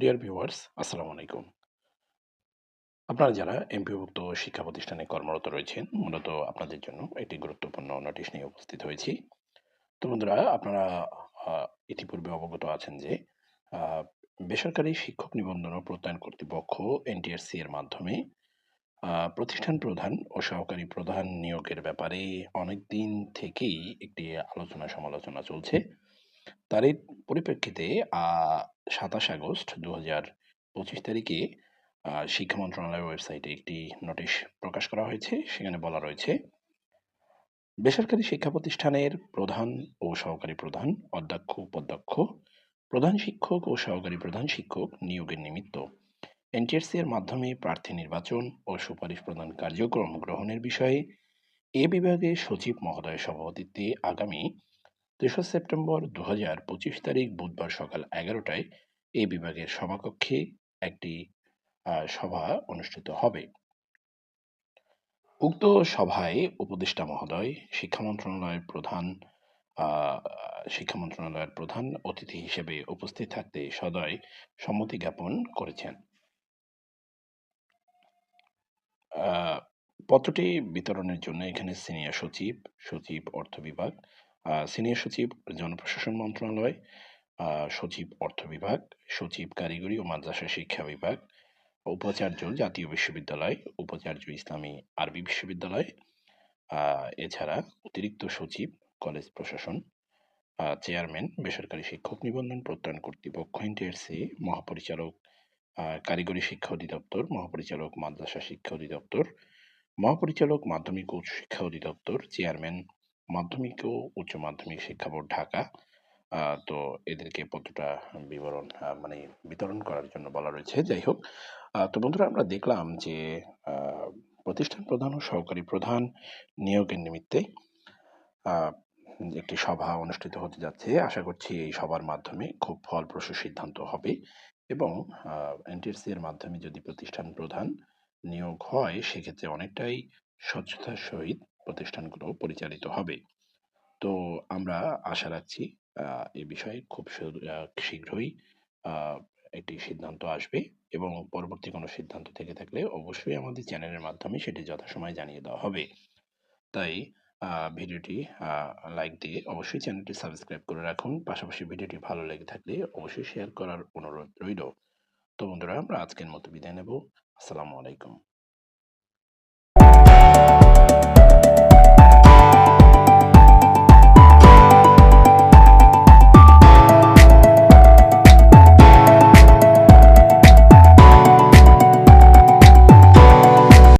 Dear viewers আসসালামু আলাইকুম। আপনারা যারা এমপিভুক্ত শিক্ষা প্রতিষ্ঠানে কর্মরত রয়েছেন, মূলত আপনাদের জন্য একটি গুরুত্বপূর্ণ নোটিশ নিয়ে উপস্থিত হয়েছি। তো বন্ধুরা, আপনারা ইতিপূর্বে অবগত আছেন যে বেসরকারি শিক্ষক নিবন্ধন ও প্রত্যয়ন কর্তৃপক্ষ এনটিআরসি এর মাধ্যমে প্রতিষ্ঠান প্রধান ও সহকারী প্রধান নিয়োগের ব্যাপারে অনেক দিন থেকেই একটি আলোচনা সমালোচনা চলছে। তারই পরিপ্রেক্ষিতে সাতাশ আগস্ট দু হাজার পঁচিশ তারিখে শিক্ষা মন্ত্রণালয়ের ওয়েবসাইটে একটি নোটিশ প্রকাশ করা হয়েছে। সেখানে বলা রয়েছে, বেসরকারি শিক্ষা প্রতিষ্ঠানের প্রধান ও সহকারী প্রধান, অধ্যক্ষ, উপাধ্যক্ষ, প্রধান শিক্ষক ও সহকারী প্রধান শিক্ষক নিয়োগের নিমিত্ত এনটিএসসি এর মাধ্যমে প্রার্থী নির্বাচন ও সুপারিশ প্রদান কার্যক্রম গ্রহণের বিষয়ে এ বিভাগে সচিব মহোদয় সভাপতিত্বে আগামী তেসরা সেপ্টেম্বর দু হাজার পঁচিশ তারিখ বুধবার সকাল এগারোটায় এই বিভাগের সভাকক্ষে একটি সভা অনুষ্ঠিত হবে। উক্ত সভায় উপদেষ্টা মহোদয়, শিক্ষা মন্ত্রণালয়ের প্রধান শিক্ষা মন্ত্রণালয়ের প্রধান অতিথি হিসেবে উপস্থিত থাকতে সদয় সম্মতি জ্ঞাপন করেছেন। পত্রটি বিতরণের জন্য এখানে সিনিয়র সচিব সচিব অর্থ বিভাগ সিনিয়র সচিব জনপ্রশাসন মন্ত্রণালয় সচিব অর্থ বিভাগ, সচিব কারিগরি ও মাদ্রাসা শিক্ষা বিভাগ, উপাচার্য জাতীয় বিশ্ববিদ্যালয়, উপাচার্য ইসলামী আরবি বিশ্ববিদ্যালয় এছাড়া অতিরিক্ত সচিব, কলেজ প্রশাসন চেয়ারম্যান, বেসরকারি শিক্ষক নিবন্ধন প্রত্যয়ন কর্তৃপক্ষ এনটিআরসি, মহাপরিচালক কারিগরি শিক্ষা অধিদপ্তর, মহাপরিচালক মাদ্রাসা শিক্ষা অধিদপ্তর, মহাপরিচালক মাধ্যমিক উচ্চ শিক্ষা অধিদপ্তর, চেয়ারম্যান মাধ্যমিক ও উচ্চ মাধ্যমিক শিক্ষা বোর্ড ঢাকা তো এদেরকে পত্রটা বিবরণ মানে বিতরণ করার জন্য বলা রয়েছে। যাই হোক তো বন্ধুরা আমরা দেখলাম যে প্রতিষ্ঠান প্রধান ও সহকারী প্রধান নিয়োগের নিমিত্তে একটি সভা অনুষ্ঠিত হতে যাচ্ছে। আশা করছি এই সভার মাধ্যমে খুব ফলপ্রসূ সিদ্ধান্ত হবে এবং এনটিএসসি এর মাধ্যমে যদি প্রতিষ্ঠান প্রধান নিয়োগ হয়, সেক্ষেত্রে অনেকটাই স্বচ্ছতার সহিত প্রতিষ্ঠানগুলো পরিচালিত হবে। তো আমরা আশা রাখছি এ বিষয়ে খুব শীঘ্রই একটি সিদ্ধান্ত আসবে এবং পরবর্তী কোনো সিদ্ধান্ত থেকে থাকলে অবশ্যই আমাদের চ্যানেলের মাধ্যমে সেটি যথাসময়ে জানিয়ে দেওয়া হবে। তাই ভিডিওটি লাইক দিয়ে অবশ্যই চ্যানেলটি সাবস্ক্রাইব করে রাখুন। পাশাপাশি ভিডিওটি ভালো লেগে থাকলে অবশ্যই শেয়ার করার অনুরোধ রইল। তো বন্ধুরা, আমরা আজকের মতো বিদায় নেব। আসসালামু আলাইকুম।